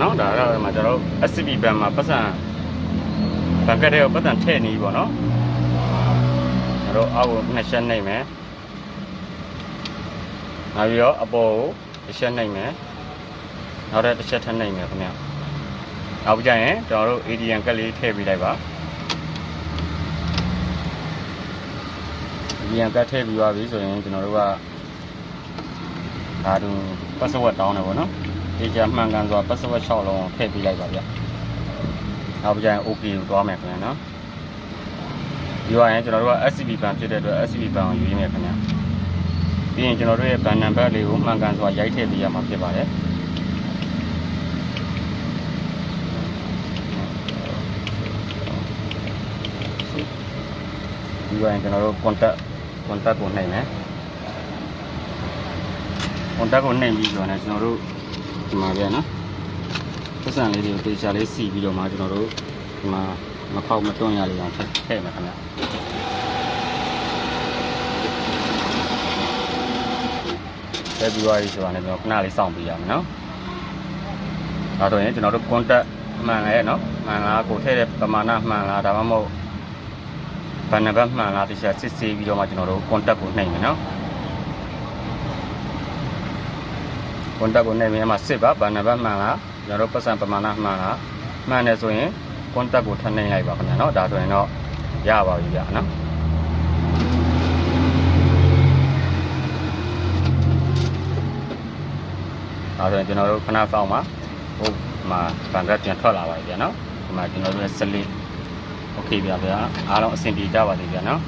နော်ဒါကတော့ဒီမှာကျွန်တော်တို့ SCP ဘန်မှာပတ်စံဘန်ကတ်တွေကိုပတ်စံထည့်နေပြီပေါ့နော်ကျွန်တော်တို့အောက်ကိုနှစ်ချက်နှိပ်မယ်နောက်ပြီးတော့အပေါ်ကိုတစ်ချက်နှိပ်မယ်နောက်တစ်ချက်ထပ်နှိပ်မယ်ခင်ဗျနောက်ပြီးကြရင်ကျွန်တော်တို့ ADN ကတ်လေးထည့်ပေးလိုက်ပါ ADN ကတ်ထည့်ပြီးသွားပြီဆိုရင်ကျွန်တော်တို့ကဒါတူ password တောင်းတယ်ပေါ့နော် ဒီကြမှန်ကန်စွာ password 6လုံးထည့်ပေးလိုက်ပါဗျ။နောက်ပြီးရင် OK ကိုသွားမယ်ခင်ဗျာနော်။ပြီးတော့ရင်ကျွန်တော်တို့က SCP ဘန်ဖြစ်တဲ့အတွက် SCP ဘန်ကိုယူရင်းမယ်ခင်ဗျာ။ပြီးရင်ကျွန်တော်တို့ရဲ့ဘန်နံပါတ်လေးကိုမှန်ကန်စွာရိုက်ထည့်ပေးရမှာဖြစ်ပါတယ်။ပြီးတော့ရင်ကျွန်တော်တို့ contact contact ကိုနှိပ်မယ်။ contact ကိုနှိပ်ပြီးဆိုတော့ကျွန်တော်တို့ ဒီမှာပြန်နော်ပတ်စံလေးတွေကိုတေချာလေးစီပြီးတော့မှကျွန်တော်တို့ဒီမှာမခောက်မတွန့်ရလေးအောင်ထည့်ထည့်မယ်ခင်ဗျဖက်ဗရီဝါရီဆိုတာလည်းကျွန်တော်ခဏလေးစောင့်ပေးရမယ်နော်ဒါဆိုရင်ကျွန်တော်တို့ contact မှန်လဲနော်မှန်လားကိုထည့်တဲ့ပမာဏမှန်လားဒါမှမဟုတ်ဘယ်နှဘက်မှန်လားတေချာစစ်ဆေးပြီးတော့မှကျွန်တော်တို့ contact ကိုနှိပ်မယ်နော် ကွန်တက်ကိုနေပြီးမှစစ်ပါဘာနံပါတ်မှန်လားကျွန်တော်တို့ပတ်စံပမာဏမှန်လားမှန်တယ်ဆိုရင်ကွန်တက်ကိုထပ်နှိမ့်လိုက်ပါခင်ဗျာเนาะဒါဆိုရင်တော့ရပါပြီဗျာနော်ဒါဆိုရင်ကျွန်တော်တို့ခဏစောင့်ပါဟုတ်ဒီမှာဗန်ကတ်ပြန်ထွက်လာပါပြီဗျာနော်ဒီမှာကျွန်တော်တို့ရဲ့စလစ်โอเคဗျာဗျာအားလုံးအဆင်ပြေကြပါစေဗျာနော်